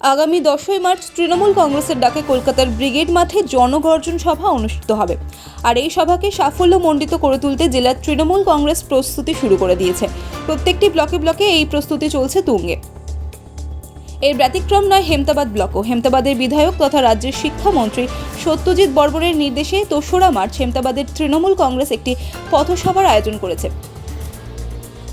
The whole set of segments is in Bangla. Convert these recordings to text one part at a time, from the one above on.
আগামী দশই মার্চ তৃণমূল কংগ্রেসের ডাকে কলকাতার ব্রিগেড মাঠে জনগর্জন সভা অনুষ্ঠিত হবে। আর এই সভাকে সাফল্যমণ্ডিত করে তুলতে জেলার তৃণমূল কংগ্রেস প্রস্তুতি শুরু করে দিয়েছে। প্রত্যেকটি ব্লকে ব্লকে এই প্রস্তুতি চলছে তুঙ্গে। এর ব্যতিক্রম নয় হেমতাবাদ ব্লকও। হেমতাবাদের বিধায়ক তথা রাজ্যের শিক্ষামন্ত্রী সত্যজিৎ বর্বরের নির্দেশে দোসরা মার্চ হেমতাবাদের তৃণমূল কংগ্রেস একটি পথসভার আয়োজন করেছে।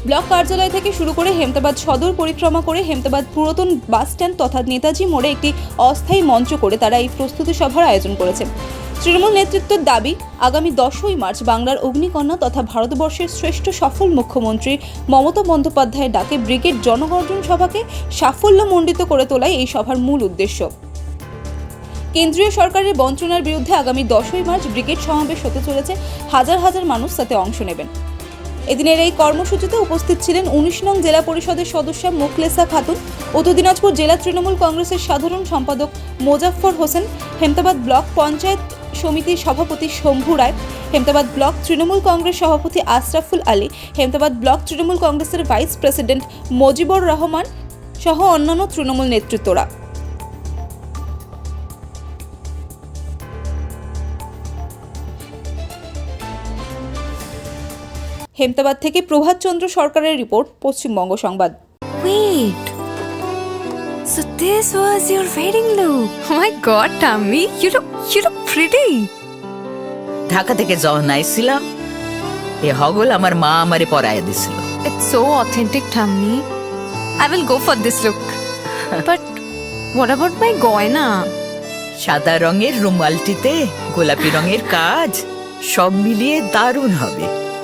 ব্লক কার্যালয় থেকে শুরু করে হেমতাবাদ সদর পরিক্রমা করে হেমতাবাদ পুরাতন বাসস্ট্যান্ড তথা নেতাজি মোড়ে একটি অস্থায়ী মঞ্চ করে তারা এই প্রস্তুতি সভার আয়োজন করেছে। তৃণমূল নেতৃত্বের দাবি, আগামী দশই মার্চ বাংলার অগ্নিকন্যা তথা ভারতবর্ষের শ্রেষ্ঠ সফল মুখ্যমন্ত্রী মমতা বন্দ্যোপাধ্যায়ের ডাকে ব্রিগেড জনগর্জন সভাকে সাফল্যমণ্ডিত করে তোলাই এই সভার মূল উদ্দেশ্য। কেন্দ্রীয় সরকারের বঞ্চনার বিরুদ্ধে আগামী দশই মার্চ ব্রিগেড সমাবেশ হতে চলেছে। হাজার হাজার মানুষ তাতে অংশ নেবেন। এদিনের এই কর্মসূচিতে উপস্থিত ছিলেন উনিশ নং জেলা পরিষদের সদস্য মুখলেসা খাতুন, উত্তর দিনাজপুর জেলা তৃণমূল কংগ্রেসের সাধারণ সম্পাদক মোজাফফর হোসেন, হেমতাবাদ ব্লক পঞ্চায়েত সমিতির সভাপতি শম্ভু রায়, হেমতাবাদ ব্লক তৃণমূল কংগ্রেস সভাপতি আশরাফুল আলী, হেমতাবাদ ব্লক তৃণমূল কংগ্রেসের ভাইস প্রেসিডেন্ট মজিবুর রহমান সহ অন্যান্য তৃণমূল নেতৃত্বরা। হেমতাবাদ থেকে প্রভাতচন্দ্র সরকারের রিপোর্ট পশ্চিমবঙ্গ সংবাদ Wait. So this was your wedding look. Oh my god, Tammy, you look you look pretty. Dhaka থেকে যখন আইছিলাম এ হগল আমার মা আমারে পরায় দিছিল It's so authentic, Tammy. I will go for this look. but what about my goina? সাদা রঙের রুমালটিতে গোলাপি রঙের কাজ সব মিলিয়ে দারুণ হবে